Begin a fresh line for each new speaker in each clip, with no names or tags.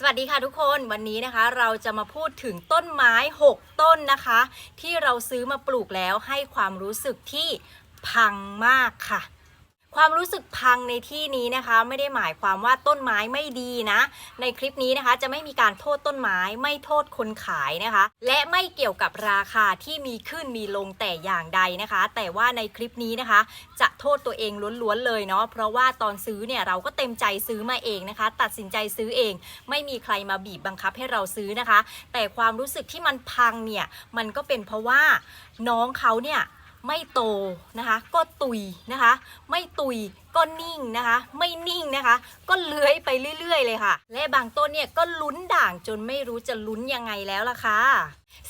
สวัสดีค่ะทุกคนวันนี้นะคะ เราจะมาพูดถึงต้นไม้ 6 ต้นนะคะ ที่เราซื้อมาปลูกแล้วให้ความรู้สึกที่พังมากค่ะ ความรู้สึกพังในที่นี้นะคะไม่ได้หมายความว่าต้นไม้ไม่ดีนะ ในคลิปนี้นะคะจะไม่มีการโทษต้นไม้ไม่โทษคนขายนะคะ และไม่เกี่ยวกับราคาที่มีขึ้นมีลงแต่อย่างใดนะคะ แต่ว่าในคลิปนี้นะคะ จะโทษตัวเองล้วนๆเลยเนาะเพราะว่าตอนซื้อเนี่ยเราก็เต็มใจซื้อมาเองนะคะ ตัดสินใจซื้อเอง ไม่มีใครมาบีบบังคับให้เราซื้อนะคะ แต่ความรู้สึกที่มันพังเนี่ยมันก็เป็นเพราะว่าน้องเขาเนี่ย ไม่โตนะคะ ก็ตุยนะคะ ไม่ตุย ก็นิ่งนะคะ ไม่นิ่งนะคะ ก็เลื้อยไปเรื่อย ๆ เลยค่ะ และบางต้นเนี่ยก็ลุ้นด่างจนไม่รู้จะลุ้นยังไงแล้วล่ะค่ะ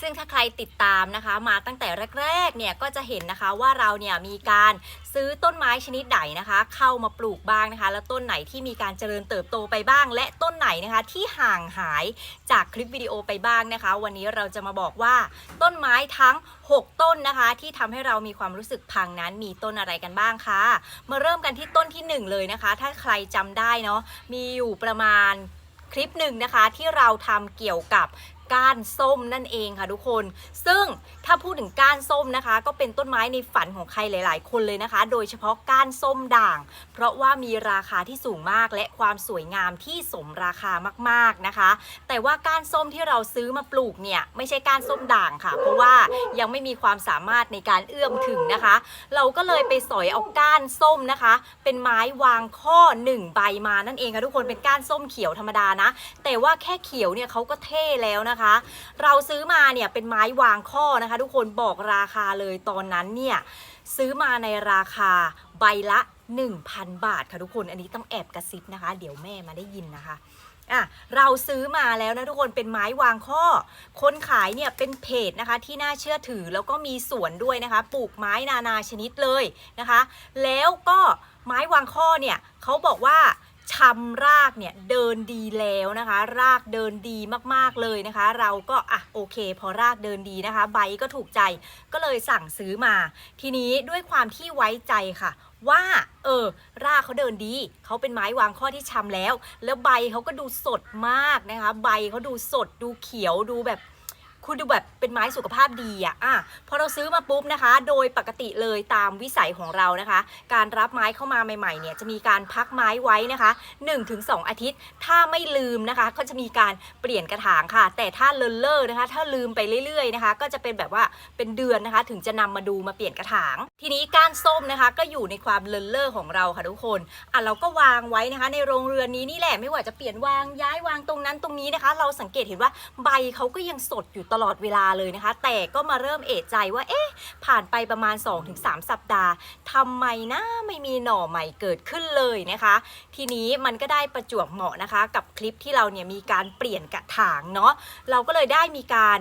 ซึ่งถ้าใครติดตามนะคะ มาตั้งแต่แรกๆเนี่ยก็จะเห็นนะคะว่าเราเนี่ยมีการซื้อต้นไม้ชนิดไหนนะคะ เข้ามาปลูกบ้างนะคะ แล้วต้นไหนที่มีการเจริญเติบโตไปบ้าง และต้นไหนนะคะที่ห่างหายจากคลิปวิดีโอไปบ้างนะคะ วันนี้เราจะมาบอกว่า ต้นไม้ทั้ง 6 ต้นนะคะ ที่ทำให้เรามีความรู้สึกพังนั้นมีต้นอะไรกันบ้างคะมาเริ่มกันที่ต้นที่หนึ่งเลยนะคะ ถ้าใครจำได้เนาะมีอยู่ประมาณคลิปหนึ่งนะคะที่เราทำเกี่ยวกับ ก้านส้มนั่นเองค่ะทุกคน ซึ่งถ้าพูดถึงก้านส้มนะคะ ก็เป็นต้นไม้ในฝันของใครหลาย ๆ คนเลยนะคะ โดยเฉพาะก้านส้มด่าง เพราะว่ามีราคาที่สูงมากและความสวยงามที่สมราคามาก ๆนะคะ แต่ว่าก้านส้มที่เราซื้อมาปลูกเนี่ยไม่ใช่ก้านส้มด่างค่ะ เพราะว่ายังไม่มีความสามารถในการเอื้อมถึงนะคะ เราก็เลยไปสอยเอาก้านส้มนะคะ เป็นไม้วางข้อหนึ่งใบมานั่นเองค่ะทุกคนเป็นก้านส้มเขียวธรรมดานะ แต่ว่าแค่เขียวเนี่ยเขาก็เท่แล้วนะคะเราซื้อมาเนี่ยเป็นไม้วางข้อนะคะ ทุกคนบอกราคาเลยตอนนั้นเนี่ยซื้อมาในราคาใบละ 1,000 บาทค่ะทุกคน อันนี้ต้องแอบกระซิบนะคะ เดี๋ยวแม่มาได้ยินนะคะอะเราซื้อมาแล้วนะทุกคนเป็นไม้วางข้อ คนขายเนี่ยเป็นเพจนะคะที่น่าเชื่อถือแล้วก็มีสวนด้วยนะคะ ปลูกไม้นานาชนิดเลยนะคะ แล้วก็ไม้วางข้อเนี่ยเขาบอกว่า ชำรากเนี่ยเดินดีแล้วนะคะ รากเดินดีมากๆเลยนะคะ เราก็อะโอเค พอรากเดินดีนะคะ ใบก็ถูกใจก็เลยสั่งซื้อมา ทีนี้ด้วยความที่ไว้ใจค่ะว่าเออรากเขาเดินดี เขาเป็นไม้วางข้อที่ชำแล้ว แล้วใบเขาก็ดูสดมากนะคะ ใบเขาดูสดดูเขียวดูแบบ คุณดูแบบเป็นไม้สุขภาพดีอะอะพอเราซื้อมาปุ๊บนะคะ โดยปกติเลยตามวิสัยของเรานะคะ การรับไม้เข้ามาใหม่ๆเนี่ยจะมีการพักไม้ไว้นะคะ 1-2 อาทิตย์ ถ้าไม่ลืมนะคะ ก็จะมีการเปลี่ยนกระถางค่ะ แต่ถ้าเลนเลอร์นะคะ ถ้าลืมไปเรื่อยๆนะคะ ก็จะเป็นแบบว่าเป็นเดือนนะคะ ถึงจะนำมาดูมาเปลี่ยนกระถาง ทีนี้ก้านส้มนะคะ ก็อยู่ในความเลนเลอร์ของเราค่ะทุกคนอะเราก็วางไว้นะคะ ในโรงเรือนนี้นี่แหละไม่ว่าจะเปลี่ยนวางย้ายวางตรงนั้นตรงนี้นะคะ เราสังเกตเห็นว่าใบเขาก็ยังสดอยู่ตลอดเวลาเลยนะคะ แต่ก็มาเริ่มเอะใจว่าเอ๊ะผ่านไปประมาณ 2-3 สัปดาห์ทำไมนะไม่มีหน่อใหม่เกิดขึ้นเลยนะคะ ทีนี้มันก็ได้ประจวบเหมาะนะคะ กับคลิปที่เราเนี่ยมีการเปลี่ยนกระถางเนาะเราก็เลยได้มีการ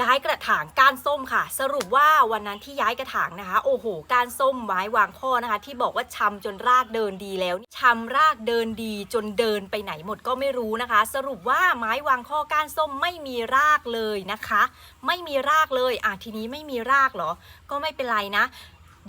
ย้ายกระถางก้านส้มค่ะ สรุปว่าวันนั้นที่ย้ายกระถางนะคะ โอ้โหก้านส้มไม้วางข้อนะคะ ที่บอกว่าชำจนรากเดินดีแล้วชำรากเดินดีจนเดินไปไหนหมดก็ไม่รู้นะคะ สรุปว่าไม้วางข้อก้านส้มไม่มีรากเลยนะคะ ไม่มีรากเลยอะทีนี้ไม่มีรากเหรอ ก็ไม่เป็นไรนะ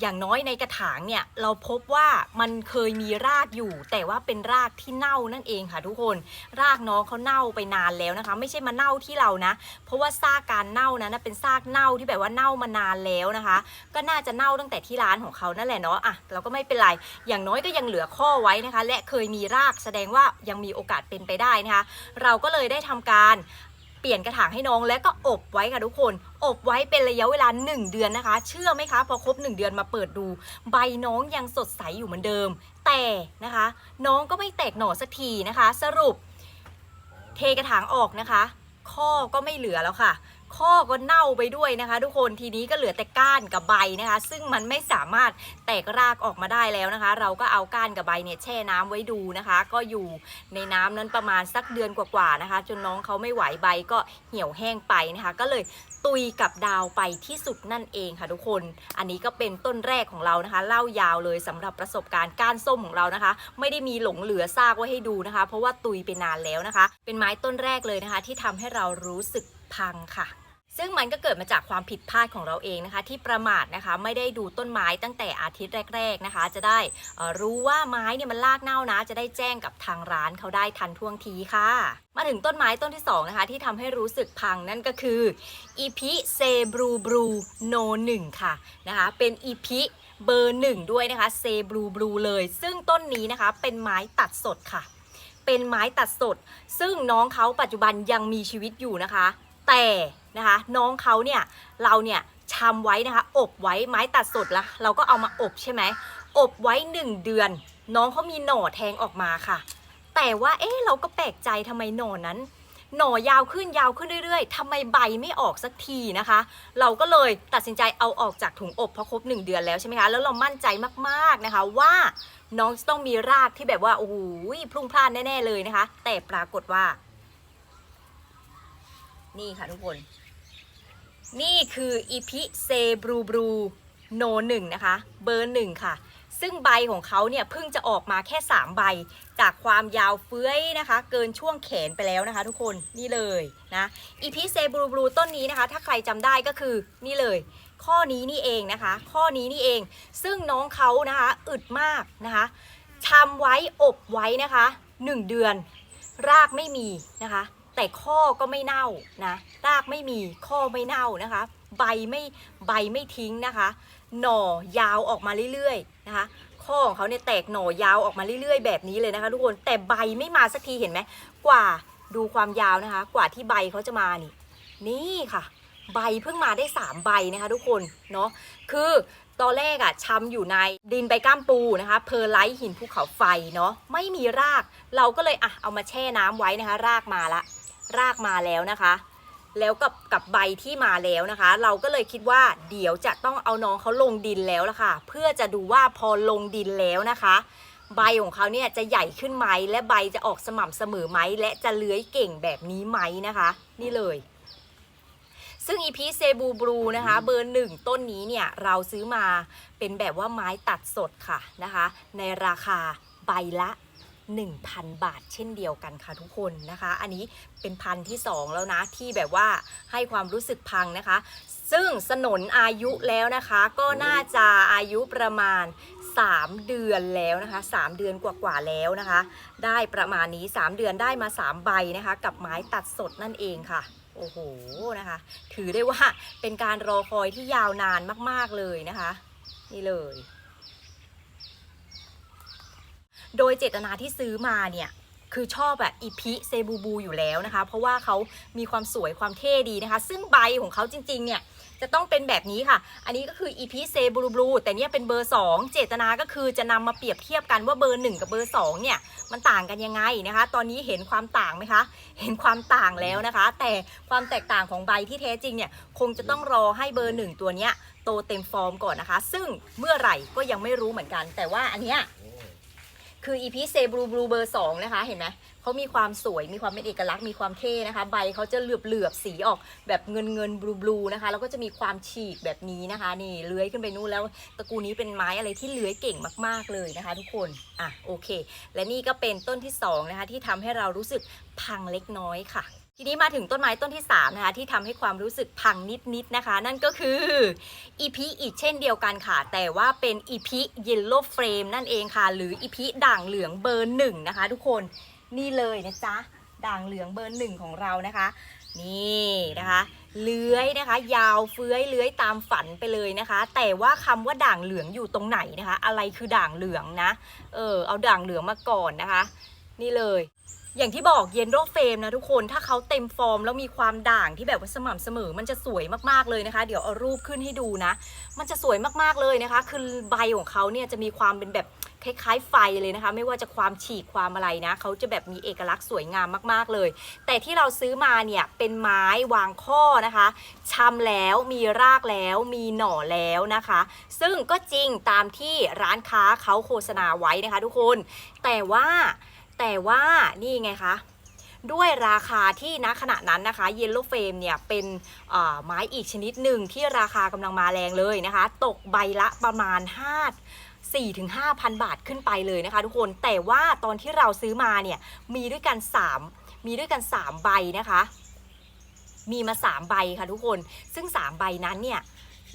อย่างน้อยในกระถางเนี่ยเราพบว่ามันเคยมีรากอยู่ แต่ว่าเป็นรากที่เน่านั่นเองค่ะทุกคน รากน้องเขาเน่าไปนานแล้วนะคะ ไม่ใช่มาเน่าที่เรานะ เพราะว่าซากการเน่านั้นะเป็นซากเน่าที่แบบว่าเน่ามานานแล้วนะคะ ก็น่าจะเน่าตั้งแต่ที่ร้านของเขานั่นแหละเนาะอะเราก็ไม่เป็นไรอย่างน้อยก็ยังเหลือข้อไว้นะคะ และเคยมีรากแสดงว่ายังมีโอกาสเป็นไปได้นะคะ เราก็เลยได้ทำการ ปลี่ยนกระถางให้น้องแล้วก็อบไว้ค่ะทุกคน อบไว้เป็นระยะเวลา 1 เดือนนะคะ เชื่อไหมคะพอครบ 1 เดือนมาเปิดดู ใบน้องยังสดใสอยู่เหมือนเดิม แต่นะคะ น้องก็ไม่แตกหน่อสักทีนะคะ สรุป เทกระถางออกนะคะ ข้อก็ไม่เหลือแล้วค่ะ ข้อก็เน่าไปด้วยนะคะ ทุกคนทีนี้ก็เหลือแต่ก้านกับใบนะคะ ซึ่งมันไม่สามารถแตกรากออกมาได้แล้วนะคะ เราก็เอาก้านกับใบเนี่ยแช่น้ำไว้ดูนะคะ ก็อยู่ในน้ำนั้นประมาณสักเดือนกว่าๆนะคะ จนน้องเขาไม่ไหวใบก็เหี่ยวแห้งไปนะคะ ก็เลยตุยกับดาวไปที่สุดนั่นเองค่ะทุกคน อันนี้ก็เป็นต้นแรกของเรานะคะ เล่ายาวเลยสำหรับประสบการณ์ก้านส้มของเรานะคะ ไม่ได้มีหลงเหลือซากไว้ให้ดูนะคะ เพราะว่าตุยไปนานแล้วนะคะ เป็นไม้ต้นแรกเลยนะคะ ที่ทำให้เรารู้สึก พังค่ะ ซึ่งมันก็เกิดมาจากความผิดพลาดของเราเองนะคะ ที่ประมาทนะคะไม่ได้ดูต้นไม้ตั้งแต่อาทิตย์แรก ๆนะคะ จะได้รู้ว่าไม้เนี่ยมันลากเน่านะ จะได้แจ้งกับทางร้านเขาได้ทันท่วงทีค่ะ มาถึงต้นไม้ต้นที่สองนะคะที่ทำให้รู้สึกพังนั่นก็คืออีพิเซบรูบรูโนหนึ่งค่ะนะคะเป็นอีพิเบอร์หนึ่งด้วยนะคะเซบรูบรูเลย ซึ่งต้นนี้นะคะเป็นไม้ตัดสดค่ะ เป็นไม้ตัดสด ซึ่งน้องเขาปัจจุบันยังมีชีวิตอยู่นะคะ แต่นะคะน้องเขาเนี่ยเราเนี่ยชำไว้นะคะ อบไว้ไม้ตัดสดละเราก็เอามาอบใช่ไหมอบไว้ 1 เดือน น้องเขามีหน่อแทงออกมาค่ะ แต่ว่าเอ๊ะเราก็แปลกใจทำไมหน่อนั้น หน่อยาวขึ้นยาวขึ้นเรื่อยๆทำไมใบไม่ออกสักทีนะคะ เราก็เลยตัดสินใจเอาออกจากถุงอบเพราะครบ 1 เดือนแล้วใช่ไหมคะแล้วเรามั่นใจมากๆนะคะว่าน้องจะต้องมีรากที่แบบว่าโอ้โหพุ่งพล่านแน่ๆเลยนะคะ แต่ปรากฏว่า นี่ค่ะทุกคน นี่คืออีพิเซบรูบรูโนหนึ่งนะคะ เบอร์หนึ่งค่ะ ซึ่งใบของเขาเนี่ยเพิ่งจะออกมาแค่ 3 ใบ จากความยาวเฟื้อยนะคะ เกินช่วงแขนไปแล้วนะคะ ทุกคนนี่เลยนะอีพิเซบรูบรูต้นนี้นะคะ ถ้าใครจำได้ก็คือนี่เลย ข้อนี้นี่เองนะคะ ข้อนี้นี่เอง ซึ่งน้องเขานะคะอึดมากนะคะชำไว้อบไว้นะคะ 1 เดือน รากไม่มีนะคะ แต่ข้อก็ไม่เน่านะรากไม่มีข้อไม่เน่านะคะ ใบไม่ใบไม่ทิ้งนะคะ หน่อยาวออกมาเรื่อยๆนะคะ ข้อของเขาเนี่ยแตกหน่อยาวออกมาเรื่อยๆ แบบนี้เลยนะคะ ทุกคนแต่ใบไม่มาสักทีเห็นไหมกว่าดูความยาวนะคะ กว่าที่ใบเขาจะมานี่ นี่ค่ะ ใบเพิ่งมาได้ 3 ใบนะคะทุกคนเนาะคือตอนแรกอะชำอยู่ในดินใบก้ามปูนะคะเพอร์ไลท์หินภูเขาไฟเนาะไม่มีราก เราก็เลยอะเอามาแช่น้ำไว้นะคะ รากมาละ รากมาแล้วนะคะ แล้วกับกับใบที่มาแล้วนะคะ เราก็เลยคิดว่าเดี๋ยวจะต้องเอาน้องเขาลงดินแล้วล่ะค่ะ เพื่อจะดูว่าพอลงดินแล้วนะคะ ใบของเขาเนี่ยจะใหญ่ขึ้นไหมและใบจะออกสม่ำเสมอไหมและจะเลื้อยเก่งแบบนี้ไหมนะคะ นี่เลยซึ่งอีพีเซบูบลูนะคะเบอร์หนึ่งต้นนี้เนี่ยเราซื้อมาเป็นแบบว่าไม้ตัดสดค่ะนะคะ ในราคาใบละ 1,000 บาทเช่นเดียวกันค่ะทุกคนนะคะ อันนี้เป็นพันที่ 2 แล้วนะ ที่แบบว่าให้ความรู้สึกพังนะคะ ซึ่งสนนอายุแล้วนะคะ ก็น่าจะอายุประมาณ 3 เดือนแล้วนะคะ 3 เดือนกว่าๆแล้วนะคะ ได้ประมาณนี้ 3 เดือนได้มา 3 ใบนะคะ กับไม้ตัดสดนั่นเองค่ะโอ้โหนะคะ ถือได้ว่าเป็นการรอคอยที่ยาวนานมาก ๆ เลยนะคะ นี่เลย โดยเจตนาที่ซื้อมาเนี่ยคือชอบแบบอีพิเซบูบูอยู่แล้วนะคะ เพราะว่าเขามีความสวยความเท่ดีนะคะ ซึ่งใบของเขาจริง ๆ เนี่ย จะต้องเป็นแบบนี้ค่ะ อันนี้ก็คืออีพิเซบูบูแต่เนี่ยเป็นเบอร์ 2 เจตนาก็คือจะนำมาเปรียบเทียบกันว่าเบอร์ 1 กับเบอร์ 2 เนี่ย มันต่างกันยังไงนะคะ ตอนนี้เห็นความต่างไหมคะ เห็นความต่างแล้วนะคะ แต่ความแตกต่างของใบที่แท้จริงเนี่ยคงจะต้องรอให้เบอร์หนึ่งตัวเนี้ยโตเต็มฟอร์มก่อนนะคะ ซึ่งเมื่อไหร่ก็ยังไม่รู้เหมือนกัน แต่ว่าอันเนี้ย คืออีพีเซบลูบลูเบอร์สองนะคะ เห็นไหมเขามีความสวยมีความเป็นเอกลักษณ์มีความเท่นะคะ ใบเขาจะเหลือบเหลือบสีออกแบบเงินเงินบลูบลูนะคะแล้วก็จะมีความฉีกแบบนี้นะคะ นี่เลื้อยขึ้นไปนู่นแล้วตระกูลนี้เป็นไม้อะไรที่เลื้อยเก่งมาก ๆเลยนะคะ ทุกคนอะโอเค และนี่ก็เป็นต้นที่สองนะคะที่ทำให้เรารู้สึกพังเล็กน้อยค่ะ ทีนี้มาถึงต้นไม้ต้นที่3นะคะที่ทำให้ความรู้สึกพังนิดๆนะคะ นั่นก็คืออีพีอีกเช่นเดียวกันค่ะ แต่ว่าเป็นอีพีเยลโล่เฟรมนั่นเองค่ะ หรืออีพีด่างเหลืองเบอร์หนึ่งนะคะ ทุกคนนี่เลยนะจ๊ะด่างเหลืองเบอร์หนึ่งของเรานะคะ นี่นะคะเลื้อยนะคะ ยาวเฟื้อยเลื้อยตามฝันไปเลยนะคะ แต่ว่าคำว่าด่างเหลืองอยู่ตรงไหนนะคะ อะไรคือด่างเหลืองนะเออเอาด่างเหลืองมาก่อนนะคะ นี่เลย อย่างที่บอกเยนโรเฟมนะทุกคนถ้าเขาเต็มฟอร์มแล้วมีความด่างที่แบบว่าสม่ำเสมอ มันจะสวยมากๆเลยนะคะ เดี๋ยวเอารูปขึ้นให้ดูนะ มันจะสวยมากๆเลยนะคะ คือใบของเขาเนี่ยจะมีความเป็นแบบคล้ายๆไฟเลยนะคะ ไม่ว่าจะความฉีกความอะไรนะเขาจะแบบมีเอกลักษณ์สวยงามมากๆเลย แต่ที่เราซื้อมาเนี่ยเป็นไม้วางข้อนะคะชำแล้วมีรากแล้วมีหน่อแล้วนะคะ ซึ่งก็จริงตามที่ร้านค้าเขาโฆษณาไว้นะคะ ทุกคน แต่ว่า แต่ว่านี่ไงคะด้วยราคาที่ณขณะนั้นนะคะเยลโลเฟมเนี่ยเป็นไม้อีกชนิดหนึ่งที่ราคากำลังมาแรงเลยนะคะ ตกใบละประมาณ 5 4ถึง5,000 บาทขึ้นไปเลยนะคะ ทุกคนแต่ว่าตอนที่เราซื้อมาเนี่ยมีด้วยกัน 3 มีด้วยกัน 3 ใบนะคะ มีมา 3 ใบค่ะทุกคนซึ่ง 3 ใบนั้นเนี่ย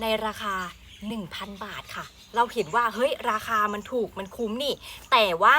ในราคา 1,000 บาทค่ะ เราเห็นว่าเฮ้ยราคามันถูกมันคุ้มนี่ แต่ว่า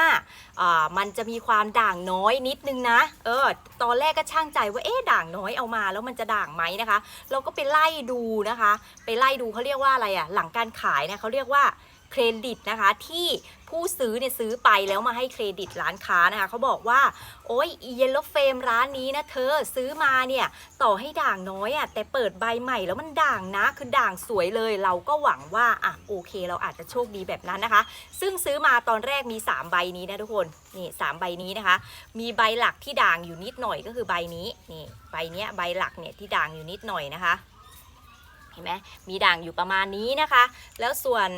ามันจะมีความด่างน้อยนิดนึงนะ เออ ตอนแรกก็ช่างใจว่าเอ๊ะด่างน้อยเอามาแล้วมันจะด่างไหมนะคะ เราก็ไปไล่ดูนะคะ ไปไล่ดูเขาเรียกว่าอะไรอะหลังการขายเนี่ยเขาเรียกว่า เครดิตนะคะที่ผู้ซื้อเนี่ยซื้อไปแล้วมาให้เครดิตร้านค้านะคะเขาบอกว่า โอ้ยเยลโลเฟมร้านนี้นะเธอซื้อมาเนี่ยต่อให้ด่างน้อยอะ่ะแต่เปิดใบใหม่แล้วมันด่างนะคือด่างสวยเลย เราก็หวังว่าอะโอเค เราอาจจะโชคดีแบบนั้นนะคะ ซึ่งซื้อมาตอนแรกมี 3 ใบนี้นะทุกคนนี่สามใบนี้นะคะ มีใบหลักที่ด่างอยู่นิดหน่อยก็คือใบนี้นี่ใบเนี้ยใบหลักเนี่ยที่ด่างอยู่นิดหน่อยนะคะ เห็นไหมมีด่างอยู่ประมาณนี้นะคะ แล้วส่วน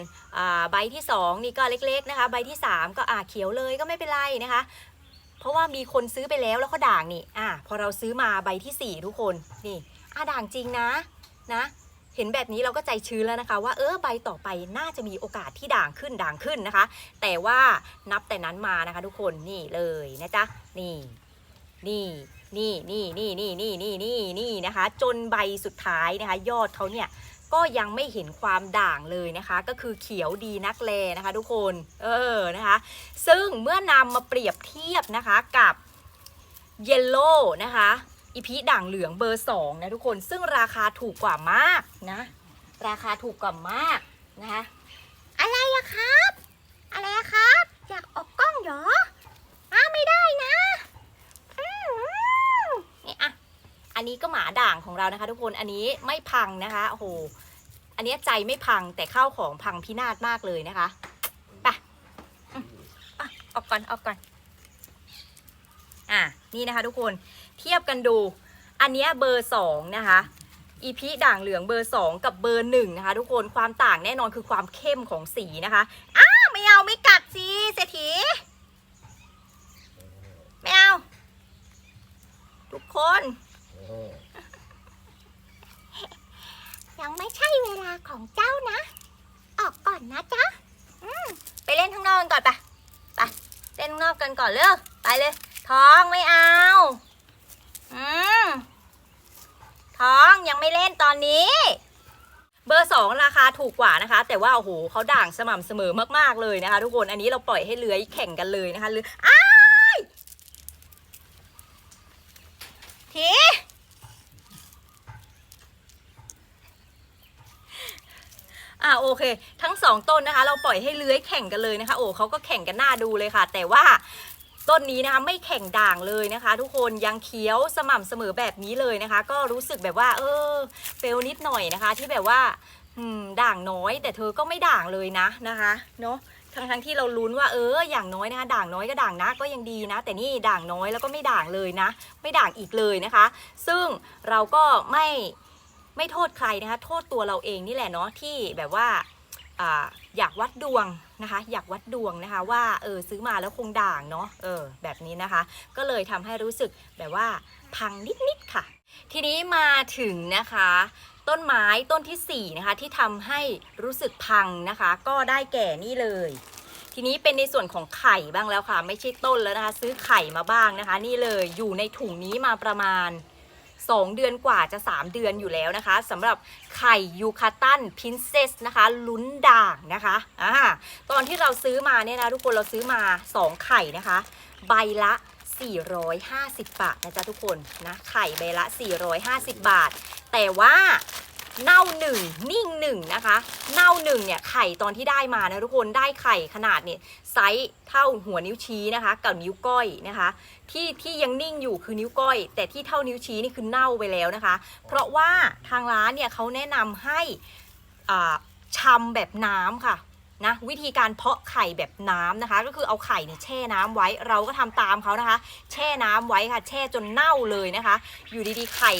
ใบที่ 2 นี่ก็เล็กๆนะคะ ใบที่ 3 ก็อ่าเขียวเลยก็ไม่เป็นไรนะคะ เพราะว่ามีคนซื้อไปแล้วแล้วเขาด่างนี่อ่าพอเราซื้อมาใบทีสี่ 4 ทุกคนนี่อ่าด่างจริงนะนะเห็นแบบนี้เราก็ใจชื้นแล้วนะคะ ว่าเออใบต่อไปน่าจะมีโอกาสที่ด่างขึ้นด่างขึ้นนะคะ แต่ว่านับแต่นั้นมานะคะทุกคนนี่เลยนะจ๊ะนี่นี่ นี่นี่นี่นี่นี่นี่นี่นี่นะคะ จนใบสุดท้ายนะคะ ยอดเขาเนี่ยก็ยังไม่เห็นความด่างเลยนะคะ ก็คือเขียวดีนักแลนะคะ ทุกคนเออนะคะ ซึ่งเมื่อนำมาเปรียบเทียบนะคะกับเยลโล่นะคะอีพีด่างเหลืองเบอร์2นะทุกคนซึ่งราคาถูกกว่ามากนะ ราคาถูกกว่ามากนะคะ
อะไรอะครับ อะไรอะครับ อยากออกกล้องเหรออ้าไม่ได้นะ
นี่อะอันนี้ก็หมาด่างของเรานะคะ ทุกคนอันนี้ไม่พังนะคะโอ้โหอันนี้ใจไม่พังแต่ข้าวของพังพินาศมากเลยนะคะไปอืมอะออกก่อนออกก่อนอะนี่นะคะ ทุกคนเทียบกันดู อันเนี้ยเบอร์สองนะคะอีพีด่างเหลืองเบอร์สองกับเบอร์หนึ่งนะคะ ทุกคนความต่างแน่นอนคือความเข้มของสีนะคะ
อ้าไม่เอาไม่กัดสิเศรษฐีไม่เอา
ทุกคน
ยังไม่ใช่เวลาของเจ้านะ ออกก่อนนะจ๊ะ
ไปเล่นข้างนอกกันก่อนไปไปเล่นข้างนอกกันก่อนเร็วไปเลย ท้องไม่เอา อืมท้องยังไม่เล่นตอนนี้ เบอร์สองราคาถูกกว่านะคะ แต่ว่าโอ้โหเขาด่างสม่ำเสมอมากๆเลยนะคะ ทุกคนอันนี้เราปล่อยให้เลื้อยแข่งกันเลยนะคะเลื้อยอ้ายทีอ่า โอเค ทั้งสองต้นนะคะ เราปล่อยให้เลื้อยแข่งกันเลยนะคะ โอ้เขาก็แข่งกันหน้าดูเลยค่ะ แต่ว่าต้นนี้นะคะไม่แข่งด่างเลยนะคะ ทุกคนยังเคี้ยวสม่ำเสมอแบบนี้เลยนะคะ ก็รู้สึกแบบว่า เออเฟลนิดหน่อยนะคะ ที่แบบว่าด่างน้อย แต่เธอก็ไม่ด่างเลยนะนะคะเนาะทั้งทั้งที่เราลุ้นว่าเอออย่างน้อยนะคะด่างน้อยก็ด่างนะก็ยังดีนะ แต่นี่ด่างน้อยแล้วก็ไม่ด่างเลยนะ ไม่ด่างอีกเลยนะคะ ซึ่งเราก็ไม่ ไม่โทษใครนะคะ โทษตัวเราเองนี่แหละเนาะที่แบบว่าอยากวัดดวงนะคะ อยากวัดดวงนะคะ ว่าเออซื้อมาแล้วคงด่างเนาะเออแบบนี้นะคะ ก็เลยทำให้รู้สึกแบบว่าพังนิดๆค่ะ ทีนี้มาถึงนะคะ ต้นไม้ต้นที่4นะคะที่ทำให้รู้สึกพังนะคะ ก็ได้แก่นี่เลย ทีนี้เป็นในส่วนของไข่บ้างแล้วค่ะ ไม่ใช่ต้นแล้วนะคะ ซื้อไข่มาบ้างนะคะ นี่เลยอยู่ในถุงนี้มาประมาณ 2 เดือนกว่าจะ 3 เดือนอยู่แล้วนะคะสำหรับไข่ยูคาตันพินเซสนะคะลุ้นด่างนะคะอ่าตอนที่เราซื้อมาเนี่ยนะทุกคนเราซื้อมา 2 ไข่นะคะ ใบละ 450 บาทนะจ๊ะทุกคนนะไข่ใบละ 450 บาท แต่ว่า เน่าหนึ่งนิ่งหนึ่งนะคะ เน่าหนึ่งเนี่ยไข่ตอนที่ได้มานะทุกคนได้ไข่ขนาดเนี่ยไซส์เท่าหัวนิ้วชี้นะคะ กับนิ้วก้อยนะคะ ที่ที่ยังนิ่งอยู่คือนิ้วก้อย แต่ที่เท่านิ้วชี้นี่คือเน่าไปแล้วนะคะ เพราะว่าทางร้านเนี่ยเขาแนะนำให้อ่าชำแบบน้ำค่ะ นะวิธีการเพาะไข่แบบน้ำนะคะ ก็คือเอาไข่เนี่ยแช่น้ำไว้เราก็ทำตามเขานะคะ แช่น้ำไว้ค่ะ แช่จนเน่าเลยนะคะ อยู่ดีๆไข่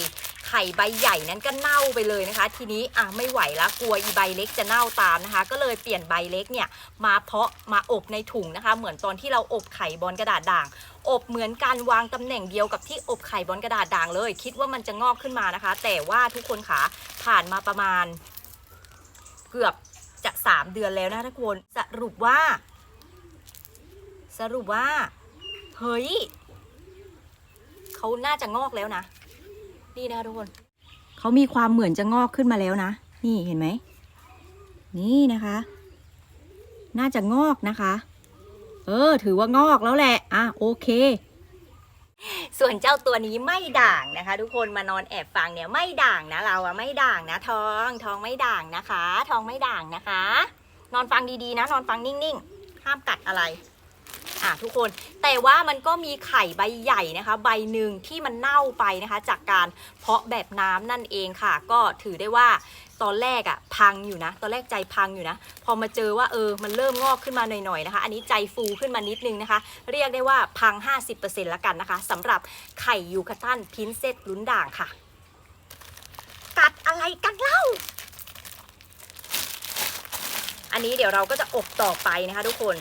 ไข่ใบใหญ่นั้นก็เน่าไปเลยนะคะ ทีนี้อะไม่ไหวแล้วกลัวอีใบเล็กจะเน่าตามนะคะ ก็เลยเปลี่ยนใบเล็กเนี่ยมาเพาะมาอบในถุงนะคะ เหมือนตอนที่เราอบไข่บอลกระดาษด่าง อบเหมือนการวางตำแหน่งเดียวกับที่อบไข่บอลกระดาษด่างเลย คิดว่ามันจะงอกขึ้นมานะคะ แต่ว่าทุกคนขาผ่านมาประมาณเกือบ จะสามเดือนแล้วนะทุกคนสรุปว่า สรุปว่า เฮ้ยเขาน่าจะงอกแล้วนะ นี่นะคะทุกคนเขามีความเหมือนจะงอกขึ้นมาแล้วนะ นี่เห็นไหม นี่นะคะ น่าจะงอกนะคะ เออ ถือว่างอกแล้วแหละ อะ โอเค ส่วนเจ้าตัวนี้ไม่ด่างนะคะ ทุกคนมานอนแอบฟังเนี่ยไม่ด่างนะเราอะไม่ด่างนะทองทองไม่ด่างนะคะ ทองไม่ด่างนะคะ นอนฟังดีๆนะ นอนฟังนิ่งๆ ห้ามกัดอะไร อะทุกคน แต่ว่ามันก็มีไข่ใบใหญ่นะคะ ใบหนึ่งที่มันเน่าไปนะคะ จากการเพาะแบบน้ำนั่นเองค่ะ ก็ถือได้ว่าตอนแรกอะพังอยู่นะ ตอนแรกใจพังอยู่นะ พอมาเจอว่าเออมันเริ่มงอกขึ้นมาหน่อยๆนะคะ อันนี้ใจฟูขึ้นมานิดนึงนะคะ เรียกได้ว่าพัง 50%ละกันนะคะสำหรับไข่ยูคาตันพินเซตลุ้นด่างค่ะ กัดอะไรกันเล่า อันนี้เดี๋ยวเราก็จะอบต่อไปนะคะทุกคน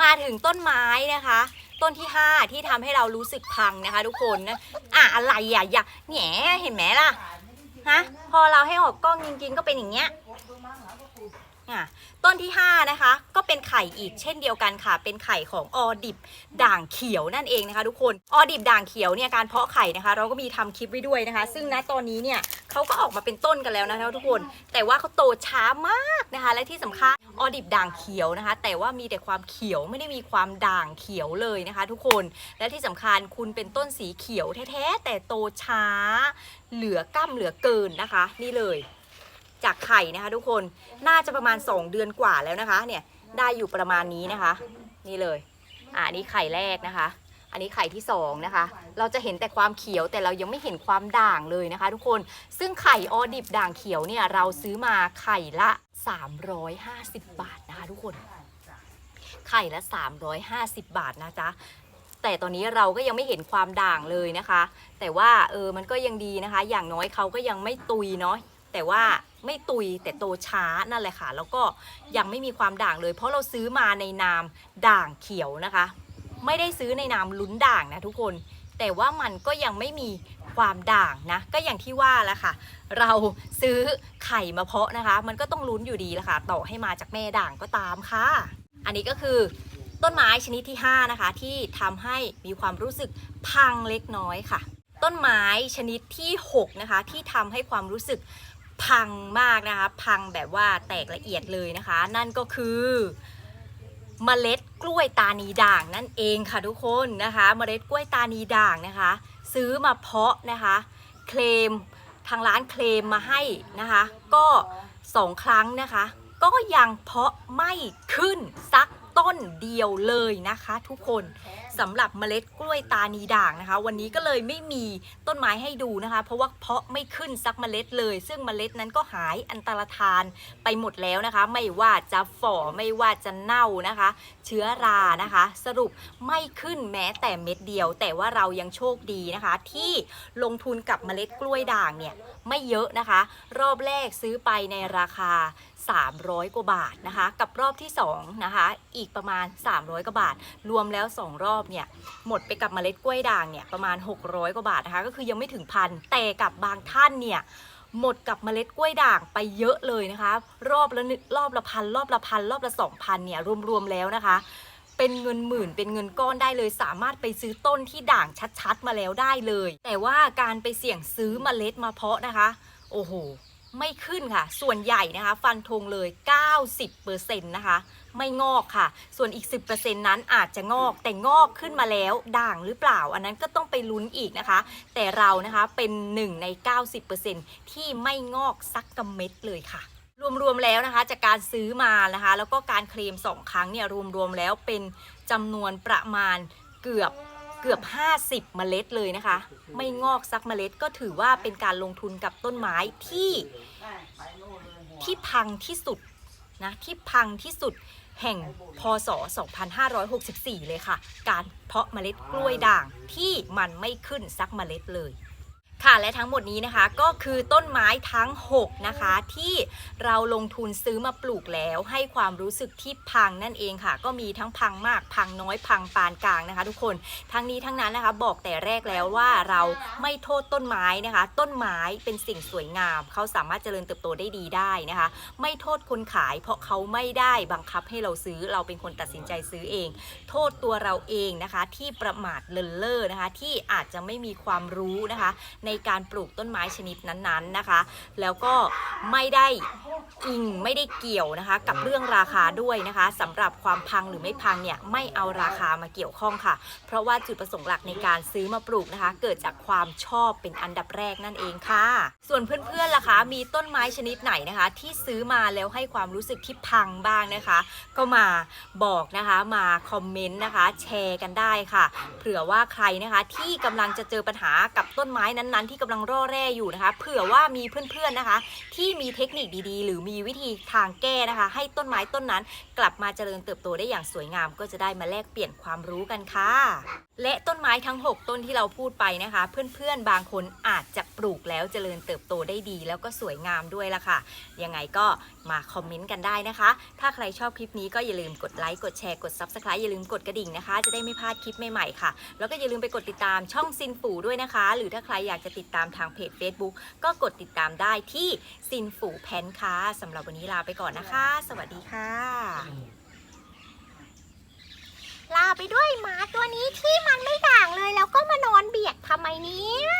มาถึงต้นไม้นะคะ ต้นที่ 5 ที่ทำให้เรารู้สึกพังนะคะ ทุกคนนะอะอะไรอะอย่าแหนเห็นไหมล่ะฮะพอเราให้ออกกล้องจริง ๆ ก็เป็นอย่างเงี้ย ต้นที่ 5 นะคะ ก็เป็นไข่อีกเช่นเดียวกันค่ะ เป็นไข่ของออดิบด่างเขียวนั่นเองนะคะทุกคนออดิบด่างเขียวเนี่ยการเพาะไข่นะคะ เราก็มีทำคลิปไว้ด้วยนะคะ ซึ่งณตอนนี้เนี่ยเขาก็ออกมาเป็นต้นกันแล้วนะคะทุกคน แต่ว่าเขาโตช้ามากนะคะ และที่สำคัญออดิบด่างเขียวนะคะ แต่ว่ามีแต่ความเขียวไม่ได้มีความด่างเขียวเลยนะคะ ทุกคนและที่สำคัญคุณเป็นต้นสีเขียวแท้ๆแต่โตช้า เหลือก้ำเหลือเกินนะคะ นี่เลย จากไข่นะคะ ทุกคนน่าจะประมาณ 2 เดือนกว่าแล้วนะคะ เนี่ยได้อยู่ประมาณนี้นะคะ นี่เลยอ่านี่ไข่แรกนะคะ อันนี้ไข่ที่สองนะคะ เราจะเห็นแต่ความเขียวแต่เรายังไม่เห็นความด่างเลยนะคะ ทุกคนซึ่งไข่ออดิบด่างเขียวเนี่ยเราซื้อมาไข่ละ 350 บาทนะคะ ทุกคนไข่ละ 350 บาทนะจ๊ะแต่ตอนนี้เราก็ยังไม่เห็นความด่างเลยนะคะ แต่ว่าเออมันก็ยังดีนะคะ อย่างน้อยเขาก็ยังไม่ตุยเนาะแต่ว่า ไม่ตุยแต่โตช้านั่นแหละค่ะ แล้วก็ยังไม่มีความด่างเลย เพราะเราซื้อมาในนามด่างเขียวนะคะ ไม่ได้ซื้อในนามลุ้นด่างนะทุกคน แต่ว่ามันก็ยังไม่มีความด่างนะ ก็อย่างที่ว่าแหละค่ะ เราซื้อไข่มาเพาะนะคะ มันก็ต้องลุ้นอยู่ดีแหละค่ะ ต่อให้มาจากแม่ด่างก็ตามค่ะ อันนี้ก็คือต้นไม้ชนิดที่ 5 นะคะ ที่ทำให้มีความรู้สึกพังเล็กน้อยค่ะ ต้นไม้ชนิดที่ 6 นะคะ ที่ทำให้ความรู้สึก พังมากนะคะ พังแบบว่าแตกละเอียดเลยนะคะ นั่นก็คือเมล็ดกล้วยตานีด่างนั่นเองค่ะทุกคนนะคะเมล็ดกล้วยตานีด่างนะคะ ซื้อมาเพาะนะคะ เคลมทางร้านเคลมมาให้นะคะ ก็สองครั้งนะคะ ก็ยังเพาะไม่ขึ้นสัก ต้นเดียวเลยนะคะ ทุกคนสำหรับเมล็ดกล้วยตานีด่างนะคะ วันนี้ก็เลยไม่มีต้นไม้ให้ดูนะคะ เพราะว่าเพาะไม่ขึ้นสักเมล็ดเลย ซึ่งเมล็ดนั้นก็หายอันตรธานไปหมดแล้วนะคะ ไม่ว่าจะฝ่อไม่ว่าจะเน่านะคะ เชื้อรานะคะ สรุปไม่ขึ้นแม้แต่เม็ดเดียว แต่ว่าเรายังโชคดีนะคะ ที่ลงทุนกับเมล็ดกล้วยด่างเนี่ยไม่เยอะนะคะ รอบแรกซื้อไปในราคา 300 กว่าบาทนะคะ กับรอบที่2นะคะ อีกประมาณ 300 กว่าบาท รวมแล้ว 2 รอบเนี่ย หมดไปกับเมล็ดกล้วยด่างเนี่ย ประมาณ 600 กว่าบาทนะคะ ก็คือยังไม่ถึงพัน แต่กับบางท่านเนี่ย หมดกับเมล็ดกล้วยด่างไปเยอะเลยนะคะ รอบละนึ่งรอบละพัน รอบละพัน รอบละสองพันเนี่ย รวมๆแล้วนะคะเป็นเงินหมื่นเป็นเงินก้อนได้เลย สามารถไปซื้อต้นที่ด่างชัดๆ มาแล้วได้เลย แต่ว่าการไปเสี่ยงซื้อเมล็ดมาเพาะนะคะ โอ้โห ไม่ขึ้นค่ะ ส่วนใหญ่นะคะ ฟันธงเลย 90%นะคะ ไม่งอกค่ะ ส่วนอีก 10%นั้นอาจจะงอกแต่งอกขึ้นมาแล้วด่างหรือเปล่า อันนั้นก็ต้องไปลุ้นอีกนะคะ แต่เรานะคะเป็นหนึ่งใน 90%ที่ไม่งอกสักกำเม็ดเลยค่ะรวมๆแล้วนะคะจากการซื้อมานะคะ แล้วก็การเคลม2 ครั้งเนี่ยรวมๆแล้วเป็นจำนวนประมาณเกือบ เกือบ 50 เมล็ดเลยนะคะ ไม่งอกสักเมล็ดก็ถือว่าเป็นการลงทุนกับต้นไม้ที่ที่พังที่สุดนะที่พังที่สุดแห่งพศ 2564 เลยค่ะ การเพาะเมล็ดกล้วยด่างที่มันไม่ขึ้นสักเมล็ดเลย ค่ะและทั้งหมดนี้นะคะก็คือต้นไม้ทั้ง 6 นะคะ ที่เราลงทุนซื้อมาปลูกแล้ว ให้ความรู้สึกที่พังนั่นเองค่ะ ก็มีทั้งพังมากพังน้อยพังปานกลางนะคะ ทุกคนทั้งนี้ทั้งนั้นนะคะบอกแต่แรกแล้วว่าเราไม่โทษต้นไม้นะคะ ต้นไม้เป็นสิ่งสวยงาม เขาสามารถเจริญเติบโตได้ดีได้นะคะ ไม่โทษคนขาย เพราะเขาไม่ได้บังคับให้เราซื้อเราเป็นคนตัดสินใจซื้อเอง โทษตัวเราเองนะคะที่ประมาทเลินเล่อนะคะ ที่อาจจะไม่มีความรู้นะคะในการปลูกต้นไม้ชนิดนั้นๆนะคะ แล้วก็ไม่ได้อิงไม่ได้เกี่ยวนะคะ กับเรื่องราคาด้วยนะคะสำหรับความพังหรือไม่พังเนี่ยไม่เอาราคามาเกี่ยวข้องค่ะ เพราะว่าจุดประสงค์หลักในการซื้อมาปลูกนะคะ เกิดจากความชอบเป็นอันดับแรกนั่นเองค่ะ ส่วนเพื่อนๆล่ะคะ มีต้นไม้ชนิดไหนนะคะ ที่ซื้อมาแล้วให้ความรู้สึกที่พังบ้างนะคะ ก็มาบอกนะคะมาคอมเมนต์นะคะ แชร์กันได้ค่ะเผื่อว่าใครนะคะที่กำลังจะเจอปัญหากับต้นไม้นั้นๆที่กำลังร่อแร่อยู่นะคะ เผื่อว่ามีเพื่อนๆนะคะ ที่มีเทคนิคดีๆ หรือมีวิธีทางแก้นะคะ ให้ต้นไม้ต้นนั้น กลับมาเจริญเติบโตได้อย่างสวยงาม ก็จะได้มาแลกเปลี่ยนความรู้กันค่ะ และต้นไม้ทั้ง 6 ต้นที่เราพูดไปนะคะ เพื่อนๆบางคนอาจจะปลูกแล้วเจริญเติบโตได้ดี แล้วก็สวยงามด้วยล่ะค่ะ ยังไงก็มาคอมเมนต์กันได้นะคะ ถ้าใครชอบคลิปนี้ก็อย่าลืมกดไลค์กดแชร์กด Subscribe อย่าลืมกดกระดิ่งนะคะ จะได้ไม่พลาดคลิปใหม่ๆค่ะ แล้วก็อย่าลืมไปกดติดตามช่องซินฝูด้วยนะคะ หรือถ้าใครอยากจะติดตามทางเพจ Facebook ก็กดติดตามได้ที่ซินฝูแพนค่ะสำหรับวันนี้ลาไปก่อนนะคะ สวัสดีค่ะ
ลาไปด้วยหมาตัวนี้ที่มันไม่ด่างเล
ยแล้วก็มานอนเบียดทำไมเนี่
ย